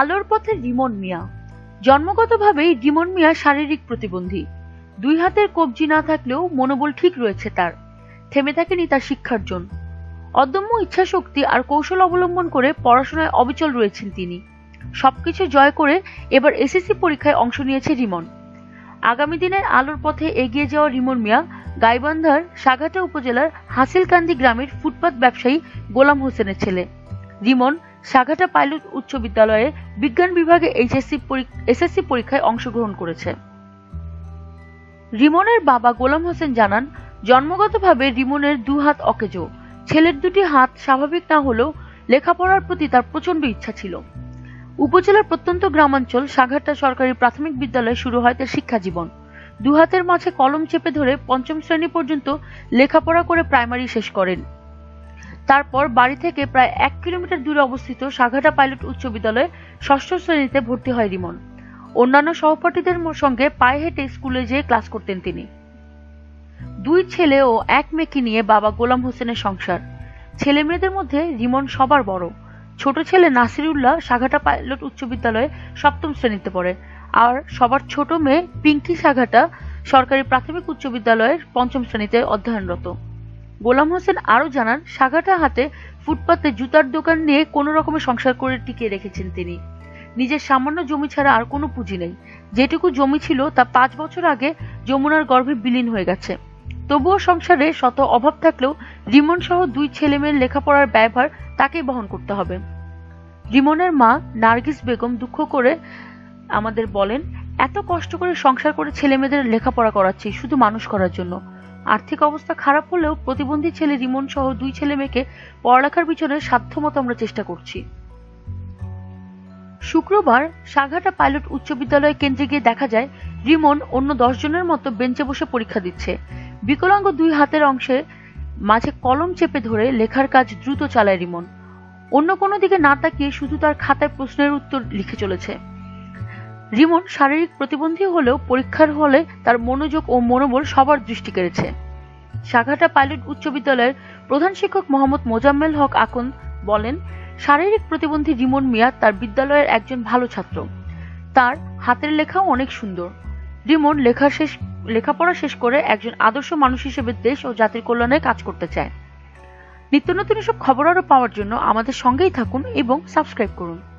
আলোর পথে রিমন মিয়া। জন্মগতভাবেই রিমন মিয়া শারীরিক প্রতিবন্ধী। দুই হাতের কবজি না থাকলেও মনোবল ঠিক রয়েছে তার। থেমে থাকেনি তার শিক্ষার্জন অদম্য ইচ্ছাশক্তি আর কৌশল অবলম্বন করে পড়াশোনায় অবিচল রয়েছেন তিনি। সবকিছু জয় করে এবার এসএসসি পরীক্ষায় অংশ নিয়েছে রিমন। আগামী দিনের আলোর পথে এগিয়ে যাওয়া রিমন মিয়া গাইবান্ধার সাঘাটা উপজেলার হাসিলকান্দি গ্রামের ফুটপাত ব্যবসায়ী গোলাম হোসেনের ছেলে। রিমন সাঘাটা পাইলট উচ্চ বিদ্যালয়ে বিজ্ঞান বিভাগে এইচএসসি এসএসসি পরীক্ষায় অংশগ্রহণ করেছে। রিমনের বাবা গোলাম হোসেন জানান, জন্মগতভাবে রিমনের দু হাত অকেজো। ছেলের দুটি হাত স্বাভাবিক না হলেও লেখাপড়ার প্রতি তার প্রচণ্ড ইচ্ছা ছিল। উপজেলার প্রত্যন্ত গ্রামাঞ্চল সাঘাট্টা সরকারি প্রাথমিক বিদ্যালয়ে শুরু হয় তার শিক্ষা জীবন। দু হাতের মাঝে কলম চেপে ধরে পঞ্চম শ্রেণি পর্যন্ত লেখাপড়া করে প্রাইমারি শেষ করেন। তারপর বাড়ি থেকে প্রায় এক কিলোমিটার দূরে অবস্থিত সাঘাটা পাইলট উচ্চ বিদ্যালয়ে ষষ্ঠ শ্রেণীতে ভর্তি হয় রিমন। অন্যান্য সহপাঠীদের সঙ্গে পায়ে হেঁটে স্কুলে যেয়ে ক্লাস করতেন তিনি। দুই ছেলে ও এক মেয়েকে নিয়ে বাবা গোলাম হোসেনের সংসার। ছেলে মেয়েদের মধ্যে রিমন সবার বড়। ছোট ছেলে নাসিরুল্লাহ সাঘাটা পাইলট উচ্চ বিদ্যালয়ে সপ্তম শ্রেণীতে পড়ে। আর সবার ছোট মেয়ে পিঙ্কি সাঘাটা সরকারি প্রাথমিক উচ্চ বিদ্যালয়ের পঞ্চম শ্রেণীতে অধ্যয়নরত। গোলাম হোসেন আরও জানান সাঘাটা হাতে ফুটপাতে জুতার দোকান নিয়ে কোনো রকমের সংসার করে টিকিয়ে রেখেছেন তিনি। নিজের সামান্য জমি ছাড়া আর কোনো পুঁজি নেই। যেটুকু জমি ছিল তা পাঁচ বছর আগে যমুনার গর্ভে বিলীন হয়ে গেছে। তবুও সংসারে শত অভাব থাকলেও রিমন সহ দুই ছেলে মেয়ের লেখাপড়ার ব্যয়ভার তাকেই বহন করতে হবে। রিমনের মা নার্গিস বেগম দুঃখ করে আমাদের বলেন এত কষ্ট করে সংসার করে ছেলে মেয়েদের লেখাপড়া করাচ্ছি, শুধু মানুষ করার জন্য। আর্থিক অবস্থা খারাপ হলেও প্রতিবন্ধী ছেলে রিমন সহ দুই ছেলে মেয়েকে পড়ালেখার পিছনে সাধ্যমতো আমরা চেষ্টা করছি। শুক্রবার সাঘাটা পাইলট উচ্চ বিদ্যালয় কেন্দ্রে গিয়ে দেখা যায়, রিমন অন্য জনের মতো বেঞ্চে বসে পরীক্ষা দিচ্ছে। বিকলাঙ্গ দুই হাতের অংশে মাঝে কলম চেপে ধরে লেখার কাজ দ্রুত চালায় রিমন। অন্য কোনো দিকে না তাকিয়ে শুধু তার খাতায় প্রশ্নের উত্তর লিখে চলেছে। রিমন শারীরিক প্রতিবন্ধী হলেও পরীক্ষার হলে তার মনোযোগ ও মনোবল সবার দৃষ্টি কেড়েছে। সাঘাটা পাইলট উচ্চ বিদ্যালয়ের প্রধান শিক্ষক মোহাম্মদ মোজাম্মেল হক আকন বলেন, শারীরিক প্রতিবন্ধী রিমন মিয়া তার বিদ্যালয়ের একজন ভালো ছাত্র। তার হাতের লেখাও অনেক সুন্দর। রিমন লেখা শেষ, লেখাপড়া শেষ করে একজন আদর্শ মানুষ হিসেবে দেশ ও জাতির কল্যাণে কাজ করতে চায়। নিত্য নতুন এসব খবর আরও পাওয়ার জন্য আমাদের সঙ্গেই থাকুন এবং সাবস্ক্রাইব করুন।